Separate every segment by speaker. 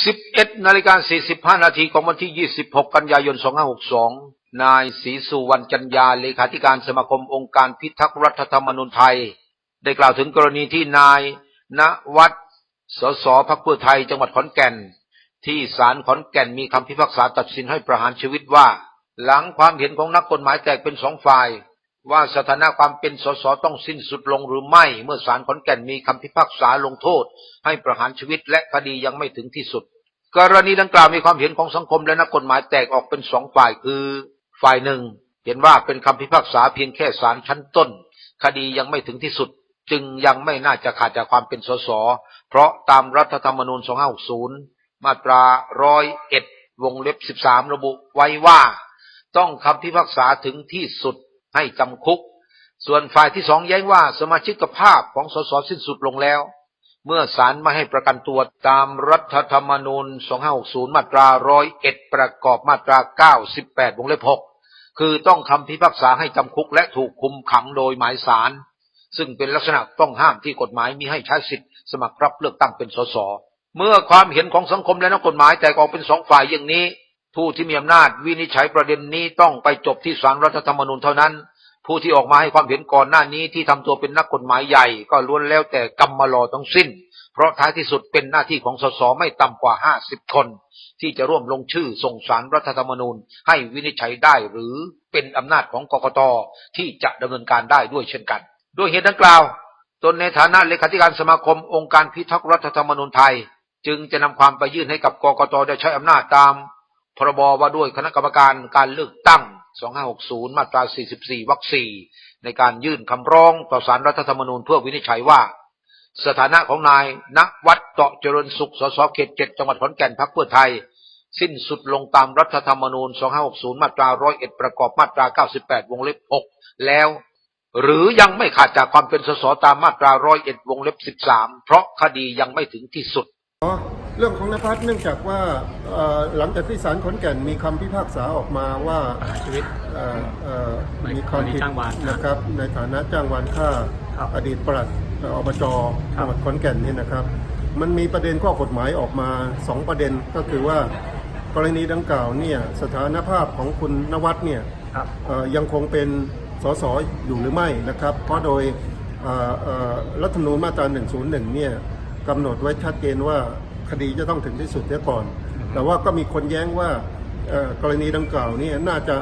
Speaker 1: 11นาฬิกา45 นาทีของวันที่ 26 กันยายน 2562 นายศรีสุวรรณจันยา เลขาธิการสมาคมองค์การพิทักษ์รัฐธรรมนูญไทย ได้กล่าวถึงกรณีที่นายณวัฒน์สสพักเพื่อไทยจังหวัดขอนแก่น ที่ศาลขอนแก่นมีคำพิพากษาตัดสินให้ประหารชีวิตว่า หลังความเห็นของนักกฎหมายแตกเป็นสองฝ่าย ว่าสถานะความเป็นสสต้องสิ้นสุดลงหรือไม่ เมื่อศาลขอนแก่นมีคำพิพากษาลงโทษ ให้ประหารชีวิตและคดียังไม่ถึงที่สุด กรณีดังกล่าวมีความเห็นของสังคมและนักกฎหมายแตกออกเป็นสองฝ่ายคือ ฝ่ายหนึ่ง เห็นว่าเป็นคำพิพากษาเพียงแค่ศาลชั้นต้น คดียังไม่ถึงที่สุด จึงยังไม่น่าจะขาดจากความเป็นสสเพราะตามรัฐธรรมนูญ 2560 มาตรา 101 วงเล็บ 13 ระบุไว้ว่า ต้องคำพิพากษาถึงที่สุด ให้จำคุก ส่วนฝ่ายที่สองแย้งว่าสมาชิกภาพของสสสิ้นสุดลงแล้ว เมื่อศาลไม่ให้ประกันตัวตามรัฐธรรมนูญ 2560 มาตรา 101 ประกอบมาตรา 98 วงเล็บ 6 คือต้องคำพิพากษาให้จำคุกและถูกคุมขังโดยหมายศาลซึ่งเป็นลักษณะต้องห้ามที่กฎหมายมีให้ใช้สิทธิ์สมัครรับเลือกตั้งเป็นสส เมื่อความเห็นของสังคมและนักกฎหมายแตกออกเป็นสองฝ่ายอย่างนี้ ผู้ที่มีอำนาจวินิจฉัยประเด็นนี้ต้องไปจบที่ศาลรัฐธรรมนูญเท่านั้น ผู้ที่ออกมาให้ความเห็นก่อนหน้านี้ที่ทำตัวเป็นนักกฎหมายใหญ่ ก็ล้วนแล้วแต่กรรมลอทั้งสิ้น เพราะท้ายที่สุดเป็นหน้าที่ของสสไม่ต่ำกว่า50คน ที่จะร่วมลงชื่อส่งสารรัฐธรรมนูญ ให้วินิจฉัยได้หรือเป็นอำนาจของกกตที่จะดำเนินการได้ด้วยเช่นกัน ด้วยเหตุดังกล่าว ตนในฐานะเลขาธิการสมาคมองค์การพิทักษ์รัฐธรรมนูญไทย จึงจะนำความไปยื่นให้กับกกตได้ใช้อำนาจตาม รบว่าด้วยคณะกรรมการการเลือกตั้ง 2560 มาตรา 44 วรรค 4 ในการยื่นคำร้องต่อสารรัฐธรรมนูญเพื่อวินิจฉัยว่า สถานะของนายณวัฒน์เตาะเจริญสุข สส เขต 7 จังหวัดขอนแก่น พรรคเพื่อไทย สิ้นสุดลงตามรัฐธรรมนูญ 2560 มาตรา 101 ประกอบมาตรา 98 วงเล็บ 6 แล้ว หรือยังไม่ขาดจากความเป็นสส ตามมาตรา 101 วงเล็บ 13 เพราะคดียังไม่ถึงที่สุด
Speaker 2: เรื่องของนภัสเนื่องจากว่าเอ่อหลังจากที่ศาลขอนแก่นมีคำพิพากษาออกมาว่า
Speaker 3: ประหารชีวิต
Speaker 2: เอ่อเอ่อ
Speaker 3: ใน
Speaker 2: มีความผิด
Speaker 3: กรณีจ้างวานนะ
Speaker 2: นะครับในฐานะจ้างวานฆ่า
Speaker 3: ครับ
Speaker 2: อดีตปลัดเอ่ออบจ
Speaker 3: ครั
Speaker 2: จั
Speaker 3: บ
Speaker 2: งหวัดขอนแก่นนี่นะครับ มันมีประเด็นข้อกฎหมายออกมา2ประเด็นก็คือว่ากรณีดังกล่าวเนี่ยสถานภาพของคุณนวัดเนี่ย
Speaker 3: ครับ
Speaker 2: เอ่อยังคงเป็นสสอยู่หรือไม่นะครับ เพราะโดยเอ่อเอ่อรัฐธรรมนูญมาตรา 101 เนี่ยกำหนดไว้ชัดเจนว่า คดีจะต้องถึงที่สุดเสียก่อน แต่ว่าก็มีคนแย้งว่าเอ่อกรณีดังกล่าวเนี่ยน่าจะ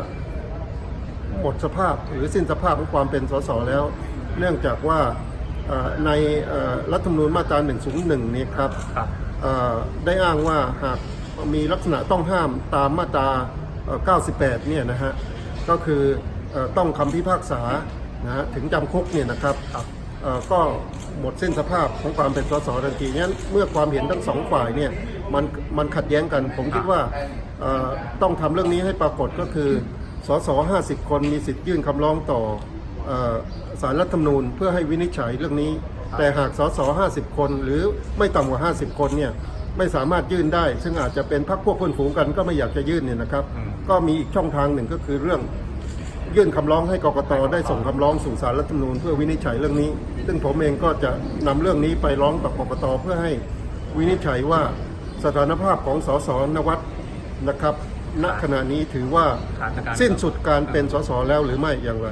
Speaker 2: หมดสภาพหรือสิ้นสภาพของความเป็นสสแล้ว เนื่องจากว่าเอ่อในเอ่อรัฐธรรมนูญมาตรา 101 นี้ครับ
Speaker 3: ครับ
Speaker 2: เอ่อได้อ้างว่าหากมีลักษณะต้องห้ามตามมาตราเอ่อ98 เนี่ยนะฮะ ก็คือเอ่อต้องคำพิพากษานะฮะถึงจำคุกเนี่ยนะครับ
Speaker 3: ครับ
Speaker 2: เอ่อ ก็หมดสิ้นสภาพของความเป็นสสทันทีงั้นเมื่อความเห็นทั้งสองฝ่ายเนี่ยมันมันขัดแย้งกัน ผมคิดว่าเอ่อต้องทำเรื่องนี้ให้ปรากฏก็คือสส50 คนมีสิทธิ์ยื่นคำร้องต่อเอ่อสารรัฐธรรมนูญเพื่อให้วินิจฉัยเรื่องนี้ แต่หากสส50 คนหรือไม่ต่ำกว่า 50 คนเนี่ยไม่สามารถยื่นได้ ซึ่งอาจจะเป็นพรรคพวกเพื่อนฝูงกันก็ไม่อยากจะยื่นเนี่ยนะครับ
Speaker 3: อืม
Speaker 2: ก็มีอีกช่องทางหนึ่งก็คือเรื่อง ยื่นคำร้องให้กกตได้ส่งคำร้องสู่สารรัฐธรรมนูญเพื่อวินิจฉัยเรื่องนี้ ซึ่งผมเองก็จะนำเรื่องนี้ไปร้องต่อกกตเพื่อให้วินิจฉัยว่าสถานภาพของสสนวัตนะครับ ณขณะนี้ถือว่าสิ้นสุดการเป็นสสแล้วหรือไม่อย่างไร